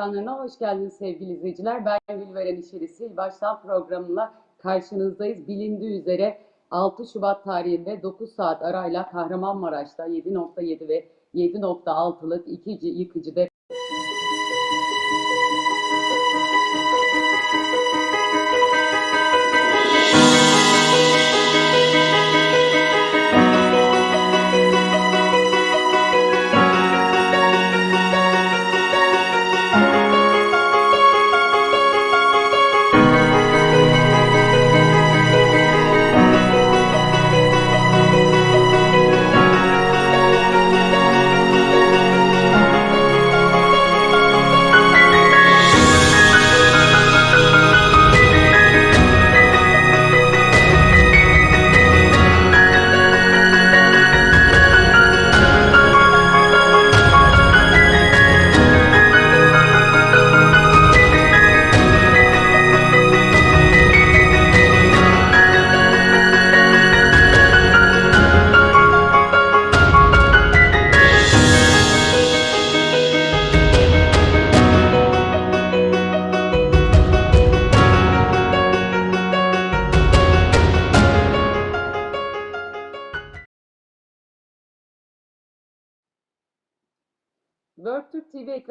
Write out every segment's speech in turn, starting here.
Ekranlarına hoş geldiniz sevgili izleyiciler. Ben Gülveren İşerisi. Baştan programına karşınızdayız. Bilindiği üzere 6 Şubat tarihinde 9 saat arayla Kahramanmaraş'ta 7.7 ve 7.6'lık iki yıkıcı deprem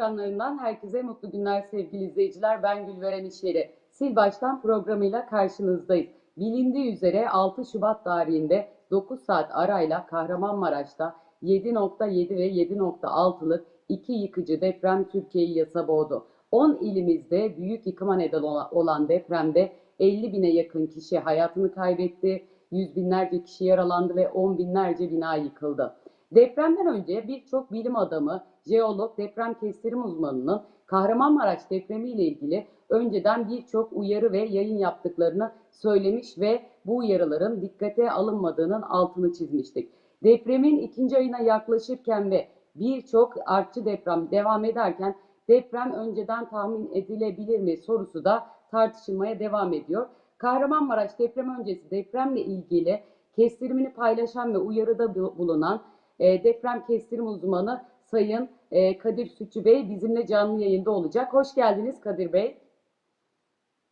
ekranlarından herkese mutlu günler sevgili izleyiciler. Ben Gülveren İşyeri. Sil Baştan programıyla karşınızdayız. Bilindiği üzere 6 Şubat tarihinde 9 saat arayla Kahramanmaraş'ta 7.7 ve 7.6'lık iki yıkıcı deprem Türkiye'yi yasa boğdu. 10 ilimizde büyük yıkıma neden olan depremde 50 bine yakın kişi hayatını kaybetti, yüz binlerce kişi yaralandı ve on binlerce bina yıkıldı. Depremden önce birçok bilim adamı, jeolog, deprem kestirim uzmanının Kahramanmaraş depremi ile ilgili önceden birçok uyarı ve yayın yaptıklarını söylemiş ve bu uyarıların dikkate alınmadığının altını çizmiştik. Depremin ikinci ayına yaklaşırken ve birçok artçı deprem devam ederken deprem önceden tahmin edilebilir mi sorusu da tartışılmaya devam ediyor. Kahramanmaraş deprem öncesi depremle ilgili kestirimini paylaşan ve uyarıda bulunan e, deprem kestirim uzmanı Sayın e, Kadir Sütçü Bey bizimle canlı yayında olacak. Hoş geldiniz Kadir Bey.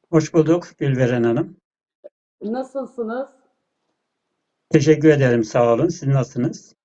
Hoş bulduk Gülveren Hanım. Nasılsınız? Teşekkür ederim, sağ olun. Siz nasılsınız?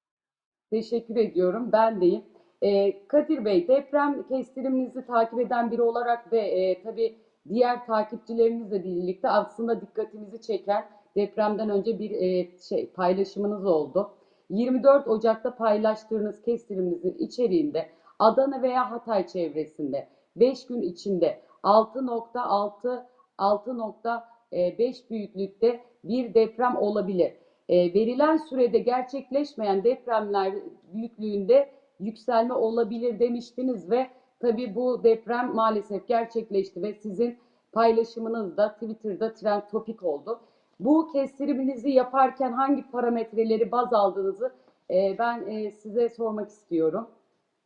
Teşekkür ediyorum. Ben deyim. E, Kadir Bey, deprem kestiriminizi takip eden biri olarak ve e, tabii diğer takipçilerinizle birlikte aslında dikkatimizi çeken depremden önce bir e, şey paylaşımınız oldu. 24 Ocak'ta paylaştığınız kestiriminizin içeriğinde Adana veya Hatay çevresinde 5 gün içinde 6.6 6.5 büyüklükte bir deprem olabilir. E, verilen sürede gerçekleşmeyen depremler büyüklüğünde yükselme olabilir demiştiniz ve tabii bu deprem maalesef gerçekleşti ve sizin paylaşımınız da Twitter'da trend topik oldu. Bu kestiriminizi yaparken hangi parametreleri baz aldığınızı e, ben e, size sormak istiyorum.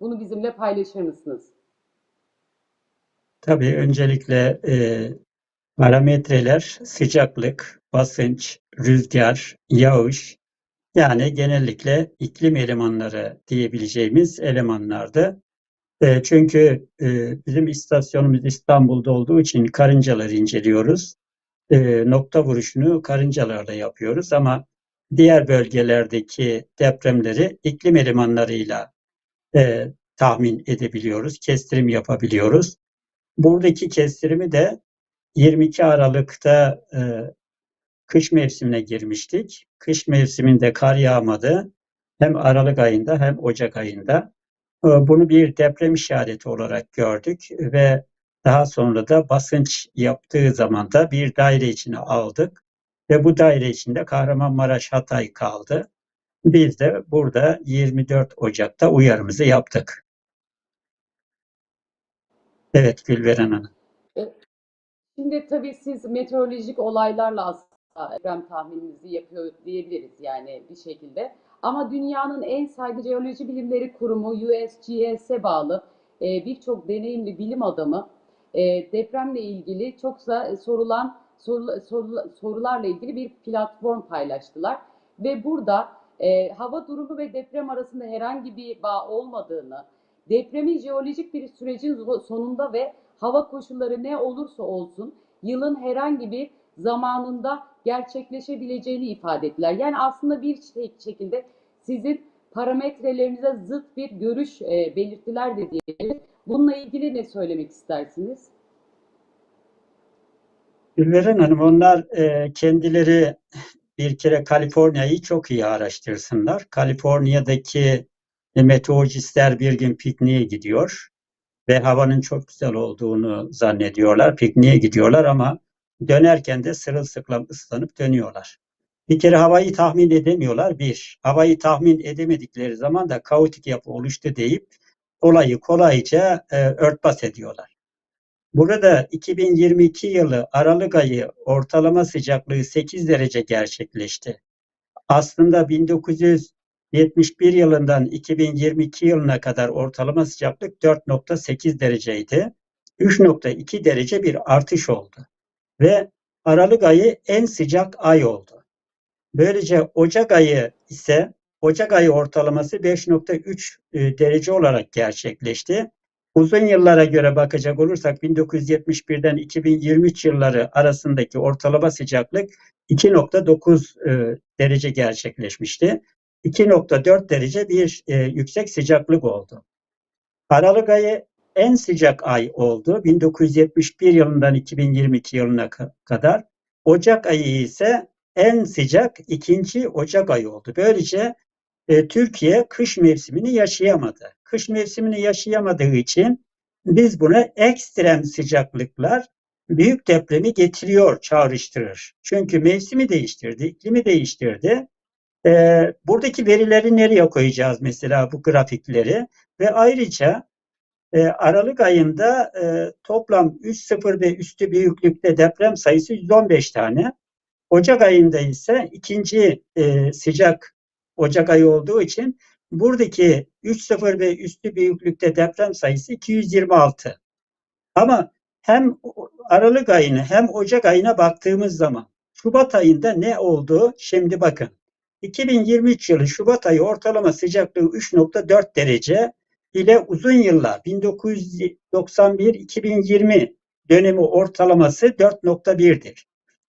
Bunu bizimle paylaşır mısınız? Tabii öncelikle e, parametreler sıcaklık, basınç, rüzgar, yağış yani genellikle iklim elemanları diyebileceğimiz elemanlardı. E, çünkü e, bizim istasyonumuz İstanbul'da olduğu için karıncaları inceliyoruz e, nokta vuruşunu karıncalarla yapıyoruz ama diğer bölgelerdeki depremleri iklim elemanlarıyla e, tahmin edebiliyoruz, kestirim yapabiliyoruz. Buradaki kestirimi de 22 Aralık'ta e, kış mevsimine girmiştik. Kış mevsiminde kar yağmadı. Hem Aralık ayında hem Ocak ayında. E, bunu bir deprem işareti olarak gördük ve daha sonra da basınç yaptığı zaman da bir daire içine aldık ve bu daire içinde Kahramanmaraş Hatay kaldı. Biz de burada 24 Ocak'ta uyarımızı yaptık. Evet Gülveren Hanım. E, şimdi tabii siz meteorolojik olaylarla aslında deprem tahmininizi yapıyor diyebiliriz yani bir şekilde. Ama dünyanın en saygı jeoloji bilimleri kurumu USGS'e bağlı e, birçok deneyimli bilim adamı e, depremle ilgili çoksa sorulan soru, soru, sorularla ilgili bir platform paylaştılar. Ve burada e, hava durumu ve deprem arasında herhangi bir bağ olmadığını, Depremin jeolojik bir sürecin sonunda ve hava koşulları ne olursa olsun yılın herhangi bir zamanında gerçekleşebileceğini ifade ettiler. Yani aslında bir şey- şekilde sizin parametrelerinize zıt bir görüş e, belirttiler de diyelim. Bununla ilgili ne söylemek istersiniz? Gülveren Hanım onlar e, kendileri bir kere Kaliforniya'yı çok iyi araştırsınlar. Kaliforniya'daki e, meteorolojistler bir gün pikniğe gidiyor ve havanın çok güzel olduğunu zannediyorlar. Pikniğe gidiyorlar ama dönerken de sırılsıklam ıslanıp dönüyorlar. Bir kere havayı tahmin edemiyorlar. Bir, havayı tahmin edemedikleri zaman da kaotik yapı oluştu deyip olayı kolayca e, örtbas ediyorlar. Burada 2022 yılı Aralık ayı ortalama sıcaklığı 8 derece gerçekleşti. Aslında 1971 yılından 2022 yılına kadar ortalama sıcaklık 4.8 dereceydi. 3.2 derece bir artış oldu. Ve Aralık ayı en sıcak ay oldu. Böylece Ocak ayı ise Ocak ayı ortalaması 5.3 e, derece olarak gerçekleşti. Uzun yıllara göre bakacak olursak 1971'den 2023 yılları arasındaki ortalama sıcaklık 2.9 e, derece gerçekleşmişti. 2.4 derece bir e, yüksek sıcaklık oldu. Aralık ayı en sıcak ay oldu. 1971 yılından 2022 yılına ka- kadar. Ocak ayı ise en sıcak ikinci Ocak ayı oldu. Böylece e, Türkiye kış mevsimini yaşayamadı. Kış mevsimini yaşayamadığı için biz buna ekstrem sıcaklıklar büyük depremi getiriyor, çağrıştırır. Çünkü mevsimi değiştirdi, iklimi değiştirdi. E, buradaki verileri nereye koyacağız mesela bu grafikleri? Ve ayrıca e, Aralık ayında e, toplam 3.0 ve üstü büyüklükte deprem sayısı 115 tane. Ocak ayında ise ikinci e, sıcak Ocak ayı olduğu için buradaki 3.0 ve üstü büyüklükte deprem sayısı 226. Ama hem Aralık ayını hem Ocak ayına baktığımız zaman Şubat ayında ne oldu? Şimdi bakın. 2023 yılı Şubat ayı ortalama sıcaklığı 3.4 derece ile uzun yıllar 1991-2020 dönemi ortalaması 4.1'dir.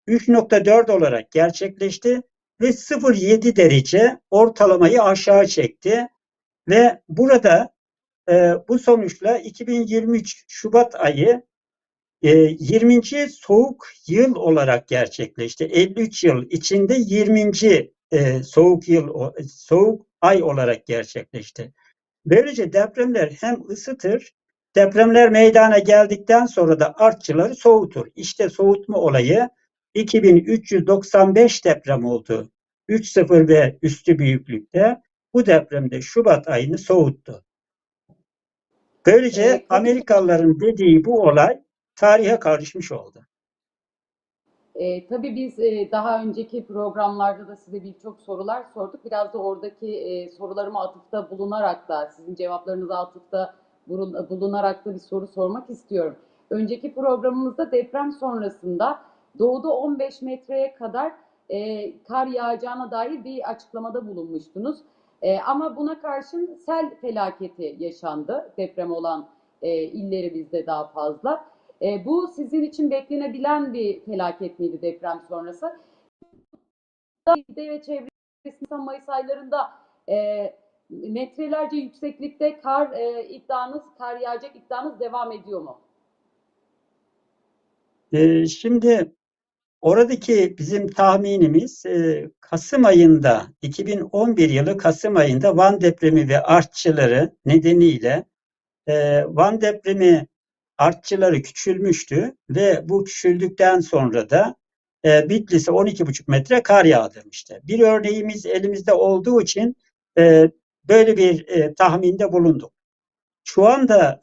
3.4 olarak gerçekleşti ve 0.7 derece ortalamayı aşağı çekti ve burada e, bu sonuçla 2023 Şubat ayı e, 20. soğuk yıl olarak gerçekleşti. 53 yıl içinde 20. e, soğuk yıl soğuk ay olarak gerçekleşti. Böylece depremler hem ısıtır, depremler meydana geldikten sonra da artçıları soğutur. İşte soğutma olayı 2395 deprem oldu. 3.0 ve üstü büyüklükte. Bu depremde Şubat ayını soğuttu. Böylece Amerikalıların dediği bu olay tarihe karışmış oldu. E, tabii biz e, daha önceki programlarda da size birçok sorular sorduk. Biraz da oradaki e, sorularıma atıfta bulunarak da, sizin cevaplarınıza atıfta bulun- bulunarak da bir soru sormak istiyorum. Önceki programımızda deprem sonrasında doğuda 15 metreye kadar e, kar yağacağına dair bir açıklamada bulunmuştunuz. E, ama buna karşın sel felaketi yaşandı deprem olan e, illerimizde daha fazla. E, bu sizin için beklenebilen bir felaket miydi deprem sonrası? İlde ve çevresinde Mayıs aylarında e, metrelerce yükseklikte kar e, iddianız, kar yağacak iddianız devam ediyor mu? Ee, şimdi oradaki bizim tahminimiz e, Kasım ayında 2011 yılı Kasım ayında Van depremi ve artçıları nedeniyle e, Van depremi artçıları küçülmüştü ve bu küçüldükten sonra da e, Bitlis'e 12,5 metre kar yağdırmıştı. Bir örneğimiz elimizde olduğu için e, böyle bir tahminde bulunduk. Şu anda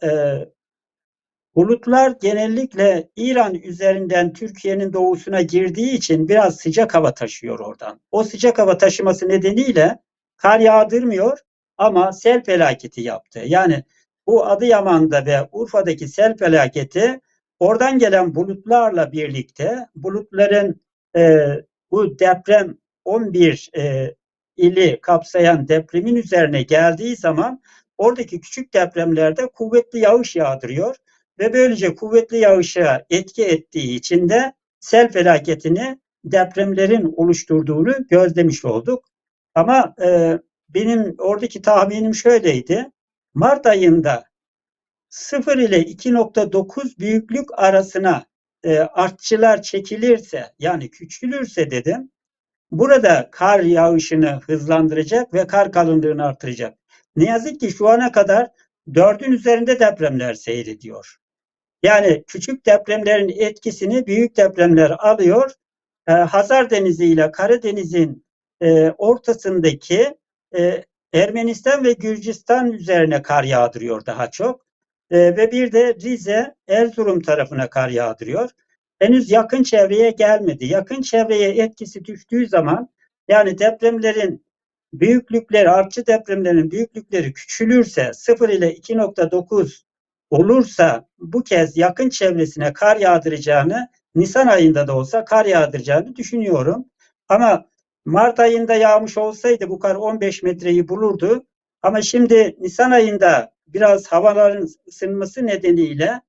bulutlar genellikle İran üzerinden Türkiye'nin doğusuna girdiği için biraz sıcak hava taşıyor oradan. O sıcak hava taşıması nedeniyle kar yağdırmıyor ama sel felaketi yaptı. Yani bu Adıyaman'da ve Urfa'daki sel felaketi oradan gelen bulutlarla birlikte bulutların e, bu deprem 11 e, ili kapsayan depremin üzerine geldiği zaman oradaki küçük depremlerde kuvvetli yağış yağdırıyor ve böylece kuvvetli yağışa etki ettiği için de sel felaketini depremlerin oluşturduğunu gözlemiş olduk. Ama e, benim oradaki tahminim şöyleydi. Mart ayında 0 ile 2.9 büyüklük arasına e, artçılar çekilirse yani küçülürse dedim burada kar yağışını hızlandıracak ve kar kalınlığını artıracak. Ne yazık ki şu ana kadar dördün üzerinde depremler seyrediyor. Yani küçük depremlerin etkisini büyük depremler alıyor. Ee, Hazar Denizi ile Karadeniz'in e, ortasındaki e, Ermenistan ve Gürcistan üzerine kar yağdırıyor daha çok. E, ve bir de Rize, Erzurum tarafına kar yağdırıyor. Henüz yakın çevreye gelmedi. Yakın çevreye etkisi düştüğü zaman yani depremlerin büyüklükleri, artçı depremlerin büyüklükleri küçülürse 0 ile 2.9 olursa bu kez yakın çevresine kar yağdıracağını Nisan ayında da olsa kar yağdıracağını düşünüyorum. Ama Mart ayında yağmış olsaydı bu kar 15 metreyi bulurdu. Ama şimdi Nisan ayında biraz havaların ısınması nedeniyle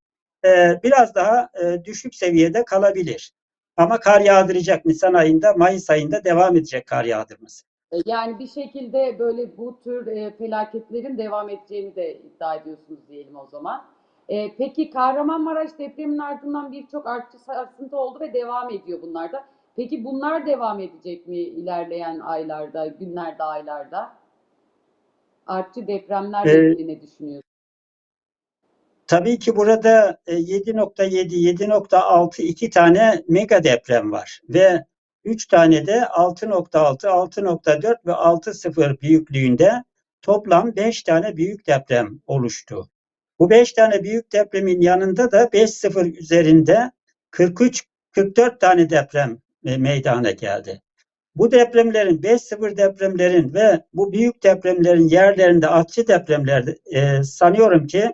e, biraz daha e, düşük seviyede kalabilir. Ama kar yağdıracak Nisan ayında, Mayıs ayında devam edecek kar yağdırması. E, Yani bir şekilde böyle bu tür e, felaketlerin devam edeceğini de iddia ediyorsunuz diyelim o zaman. E, peki Kahramanmaraş depreminin ardından birçok artçı sarsıntı oldu ve devam ediyor bunlar da. Peki bunlar devam edecek mi ilerleyen aylarda, günlerde, aylarda? Artçı depremlerle Ee, ilgili ne düşünüyorsunuz? Tabii ki burada e, 7.7, 7.6 iki tane mega deprem var ve 3 tane de 6.6, 6.4 ve 6.0 büyüklüğünde toplam 5 tane büyük deprem oluştu. Bu 5 tane büyük depremin yanında da 5.0 üzerinde 43 44 tane deprem meydana geldi. Bu depremlerin 5.0 depremlerin ve bu büyük depremlerin yerlerinde artçı depremler e, sanıyorum ki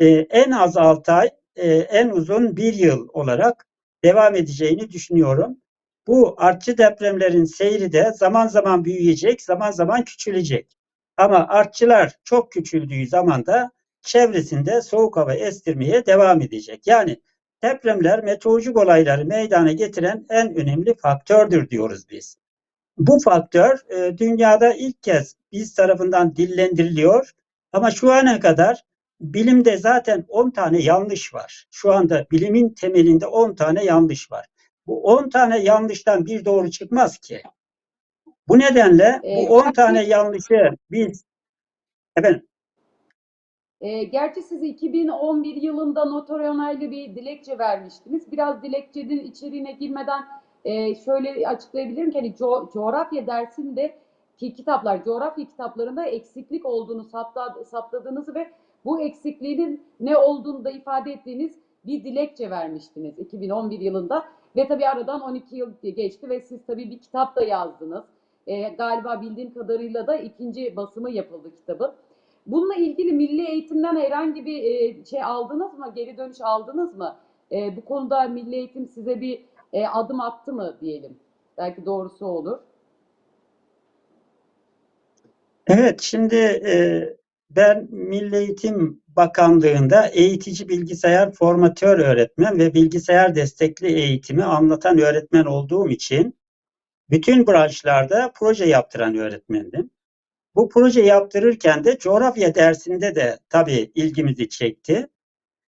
e, en az 6 ay, e, en uzun bir yıl olarak devam edeceğini düşünüyorum. Bu artçı depremlerin seyri de zaman zaman büyüyecek, zaman zaman küçülecek. Ama artçılar çok küçüldüğü zaman da çevresinde soğuk hava estirmeye devam edecek. Yani depremler meteorolojik olayları meydana getiren en önemli faktördür diyoruz biz. Bu faktör e, dünyada ilk kez biz tarafından dillendiriliyor ama şu ana kadar bilimde zaten 10 tane yanlış var. Şu anda bilimin temelinde 10 tane yanlış var. Bu 10 tane yanlıştan bir doğru çıkmaz ki. Bu nedenle bu 10 belki- tane yanlışı biz efendim E, gerçi siz 2011 yılında notaryonaylı bir dilekçe vermiştiniz. Biraz dilekçenin içeriğine girmeden e, şöyle açıklayabilirim ki hani co- coğrafya dersinde ki kitaplar, coğrafya kitaplarında eksiklik olduğunu sapta- saptadığınızı ve bu eksikliğin ne olduğunu da ifade ettiğiniz bir dilekçe vermiştiniz 2011 yılında. Ve tabii aradan 12 yıl geçti ve siz tabii bir kitap da yazdınız. E, galiba bildiğim kadarıyla da ikinci basımı yapıldı kitabın. Bununla ilgili milli eğitimden herhangi bir e, şey aldınız mı? Geri dönüş aldınız mı? E, bu konuda milli eğitim size bir e, adım attı mı diyelim? Belki doğrusu olur. Evet, şimdi e, ben Milli Eğitim Bakanlığı'nda eğitici bilgisayar formatör öğretmen ve bilgisayar destekli eğitimi anlatan öğretmen olduğum için bütün branşlarda proje yaptıran öğretmendim. Bu proje yaptırırken de coğrafya dersinde de tabii ilgimizi çekti.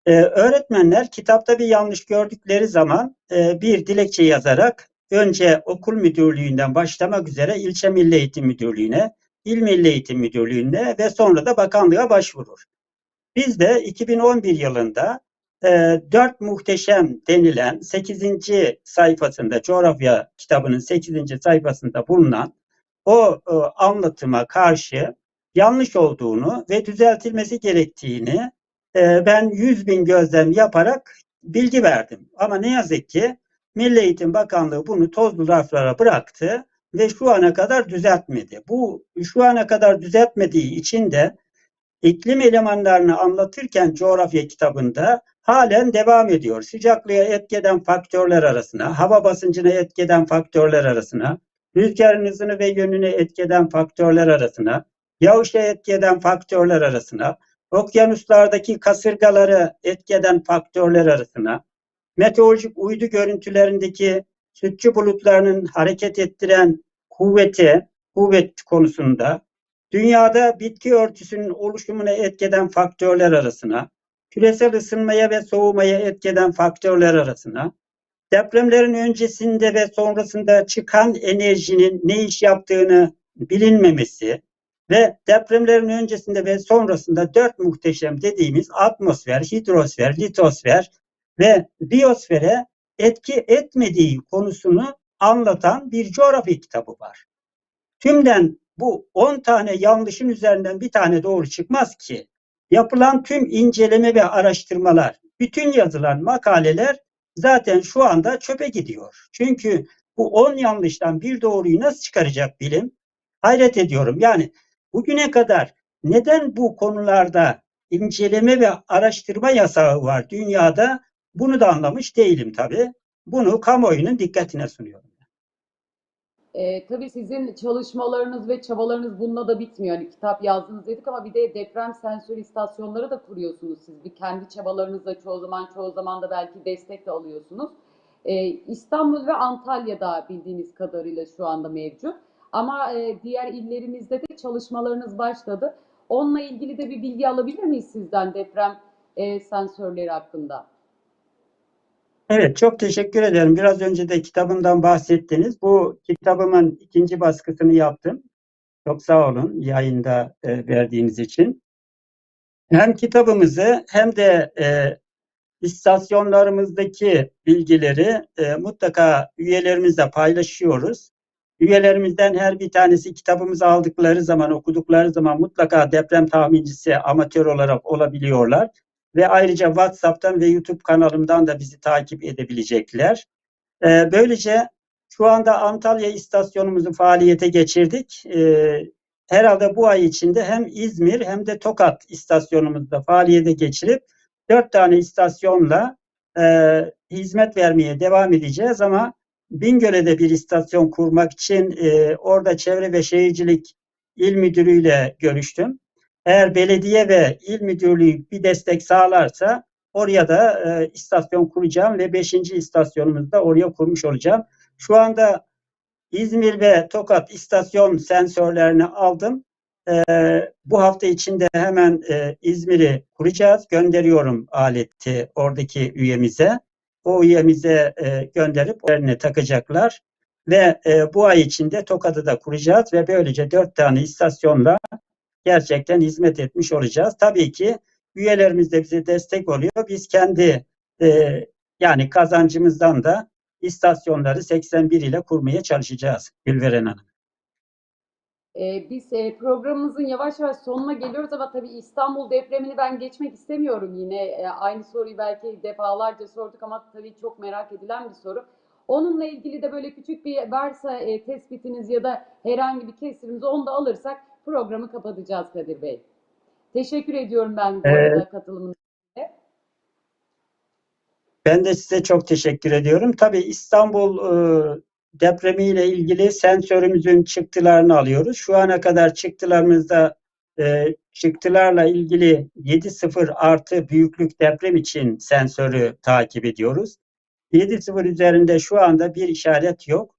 Ee, öğretmenler kitapta bir yanlış gördükleri zaman e, bir dilekçe yazarak önce okul müdürlüğünden başlamak üzere ilçe milli eğitim müdürlüğüne, il milli eğitim müdürlüğüne ve sonra da bakanlığa başvurur. Biz de 2011 yılında e, Dört Muhteşem denilen 8. sayfasında coğrafya kitabının 8. sayfasında bulunan o e, anlatıma karşı yanlış olduğunu ve düzeltilmesi gerektiğini e, ben 100 bin gözlem yaparak bilgi verdim. Ama ne yazık ki Milli Eğitim Bakanlığı bunu tozlu raflara bıraktı ve şu ana kadar düzeltmedi. Bu şu ana kadar düzeltmediği için de iklim elemanlarını anlatırken coğrafya kitabında halen devam ediyor. Sıcaklığa etkeden faktörler arasına, hava basıncına etkeden faktörler arasına, rüzgarın hızını ve yönünü etkeden faktörler arasına, yağışa etki eden faktörler arasına, okyanuslardaki kasırgaları etki eden faktörler arasına, meteorolojik uydu görüntülerindeki sütçü bulutlarının hareket ettiren kuvvete, kuvvet konusunda, dünyada bitki örtüsünün oluşumuna etki eden faktörler arasına, küresel ısınmaya ve soğumaya etki eden faktörler arasına, depremlerin öncesinde ve sonrasında çıkan enerjinin ne iş yaptığını bilinmemesi ve depremlerin öncesinde ve sonrasında dört muhteşem dediğimiz atmosfer, hidrosfer, litosfer ve biyosfere etki etmediği konusunu anlatan bir coğrafya kitabı var. Tümden bu 10 tane yanlışın üzerinden bir tane doğru çıkmaz ki. Yapılan tüm inceleme ve araştırmalar, bütün yazılan makaleler zaten şu anda çöpe gidiyor. Çünkü bu 10 yanlıştan bir doğruyu nasıl çıkaracak bilim? Hayret ediyorum. Yani bugüne kadar neden bu konularda inceleme ve araştırma yasağı var dünyada? Bunu da anlamış değilim tabii. Bunu kamuoyunun dikkatine sunuyorum. E, tabii sizin çalışmalarınız ve çabalarınız bununla da bitmiyor. Hani kitap yazdınız dedik ama bir de deprem sensör istasyonları da kuruyorsunuz siz. Bir kendi çabalarınızla çoğu zaman çoğu zaman da belki destek de alıyorsunuz. E, İstanbul ve Antalya'da bildiğimiz kadarıyla şu anda mevcut. Ama e, diğer illerimizde de çalışmalarınız başladı. Onunla ilgili de bir bilgi alabilir miyiz sizden deprem e, sensörleri hakkında? Evet, çok teşekkür ederim. Biraz önce de kitabımdan bahsettiniz. Bu kitabımın ikinci baskısını yaptım. Çok sağ olun yayında e, verdiğiniz için. Hem kitabımızı hem de e, istasyonlarımızdaki bilgileri e, mutlaka üyelerimizle paylaşıyoruz. Üyelerimizden her bir tanesi kitabımızı aldıkları zaman, okudukları zaman mutlaka deprem tahmincisi amatör olarak olabiliyorlar. Ve ayrıca WhatsApp'tan ve YouTube kanalımdan da bizi takip edebilecekler. Ee, böylece şu anda Antalya istasyonumuzu faaliyete geçirdik. Ee, herhalde bu ay içinde hem İzmir hem de Tokat istasyonumuzda faaliyete geçirip dört tane istasyonla e, hizmet vermeye devam edeceğiz ama Bingöl'e bir istasyon kurmak için e, orada Çevre ve Şehircilik İl Müdürü'yle görüştüm. Eğer belediye ve il müdürlüğü bir destek sağlarsa oraya da e, istasyon kuracağım ve 5. istasyonumuzu da oraya kurmuş olacağım. Şu anda İzmir ve Tokat istasyon sensörlerini aldım. E, bu hafta içinde hemen e, İzmir'i kuracağız. Gönderiyorum aleti oradaki üyemize. O üyemize e, gönderip yerine takacaklar. Ve e, bu ay içinde Tokat'ı da kuracağız ve böylece dört tane istasyonla gerçekten hizmet etmiş olacağız. Tabii ki üyelerimiz de bize destek oluyor. Biz kendi e, yani kazancımızdan da istasyonları 81 ile kurmaya çalışacağız Gülveren Hanım. Ee, biz e, programımızın yavaş yavaş sonuna geliyoruz ama tabii İstanbul depremini ben geçmek istemiyorum yine. E, aynı soruyu belki defalarca sorduk ama tabii çok merak edilen bir soru. Onunla ilgili de böyle küçük bir varsa e, tespitiniz ya da herhangi bir kesirimiz onu da alırsak programı kapatacağız Kadir Bey. Teşekkür ediyorum ben bu arada katılımınız için. Ben de size çok teşekkür ediyorum. Tabii İstanbul e, depremiyle ilgili sensörümüzün çıktılarını alıyoruz. Şu ana kadar çıktılarımızda e, çıktılarla ilgili 7.0 artı büyüklük deprem için sensörü takip ediyoruz. 7.0 üzerinde şu anda bir işaret yok.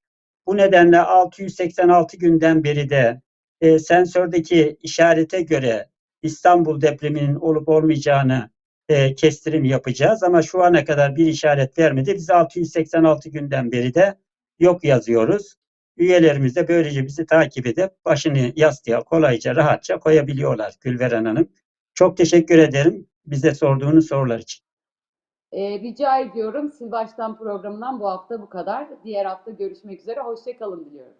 Bu nedenle 686 günden beri de e, sensördeki işarete göre İstanbul depreminin olup olmayacağını e, kestirim yapacağız ama şu ana kadar bir işaret vermedi. Biz 686 günden beri de yok yazıyoruz. Üyelerimiz de böylece bizi takip edip başını yastığa kolayca rahatça koyabiliyorlar Gülveren Hanım. Çok teşekkür ederim bize sorduğunuz sorular için. E, rica ediyorum. Sil Baştan programından bu hafta bu kadar. Diğer hafta görüşmek üzere. Hoşçakalın diliyorum.